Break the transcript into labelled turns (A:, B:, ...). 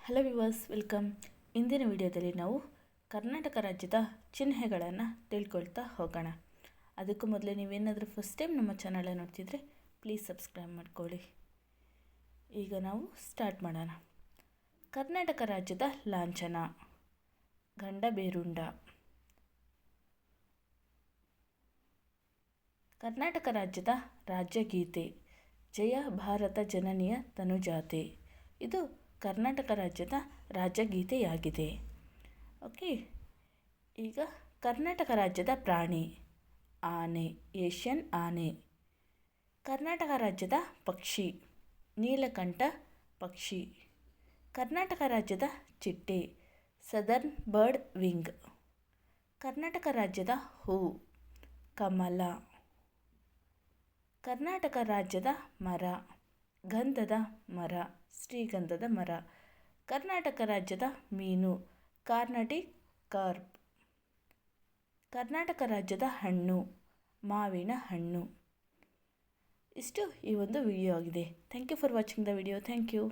A: Hello viewers welcome ಇಂದಿನ ವಿಡಿಯೋದಲ್ಲಿ ನಾವು ಕರ್ನಾಟಕ ರಾಜ್ಯದ ಚಿಹ್ನೆಗಳನ್ನು ತಿಳ್ಕೊಳ್ತಾ ಹೋಗೋಣ. ಅದಕ್ಕೂ ಮೊದಲೇ ನೀವೇನಾದರೂ ಫಸ್ಟ್ ಟೈಮ್ ನಮ್ಮ ಚಾನಲನ್ನು ನೋಡ್ತಿದ್ರೆ ಪ್ಲೀಸ್ ಸಬ್ಸ್ಕ್ರೈಬ್ ಮಾಡ್ಕೊಳ್ಳಿ. ಈಗ ನಾವು ಸ್ಟಾರ್ಟ್ ಮಾಡೋಣ. ಕರ್ನಾಟಕ ರಾಜ್ಯದ ಲಾಂಛನ. ಗಂಡ ಬೇರುಂಡ. ಕರ್ನಾಟಕ ರಾಜ್ಯದ ರಾಜ್ಯಗೀತೆ. ಜಯ ಭಾರತ ಜನನಿಯ ತನುಜಾತೆ. ಇದು ಕರ್ನಾಟಕ ರಾಜ್ಯದ ರಾಜಗೀತೆಯಾಗಿದೆ. ಓಕೆ, ಈಗ ಕರ್ನಾಟಕ ರಾಜ್ಯದ ಪ್ರಾಣಿ, ಆನೆ, ಏಷ್ಯನ್ ಆನೆ. ಕರ್ನಾಟಕ ರಾಜ್ಯದ ಪಕ್ಷಿ, ನೀಲಕಂಠ ಪಕ್ಷಿ. ಕರ್ನಾಟಕ ರಾಜ್ಯದ ಚಿಟ್ಟೆ, ಸದರ್ನ್ ಬರ್ಡ್ ವಿಂಗ್. ಕರ್ನಾಟಕ ರಾಜ್ಯದ ಹೂ, ಕಮಲ. ಕರ್ನಾಟಕ ರಾಜ್ಯದ ಮರ. ಗಂಧದ ಮರ, ಶ್ರೀಗಂಧದ ಮರ, ಕರ್ನಾಟಕ ರಾಜ್ಯದ ಮೀನು, ಕಾರ್ನಟಿ ಕಾರ್ಪ್, ಕರ್ನಾಟಕ ರಾಜ್ಯದ ಹಣ್ಣು, ಮಾವಿನ ಹಣ್ಣು. ಇಷ್ಟು ಈ ಒಂದು ವಿಡಿಯೋ ಆಗಿದೆ. Thank you for watching the video thank you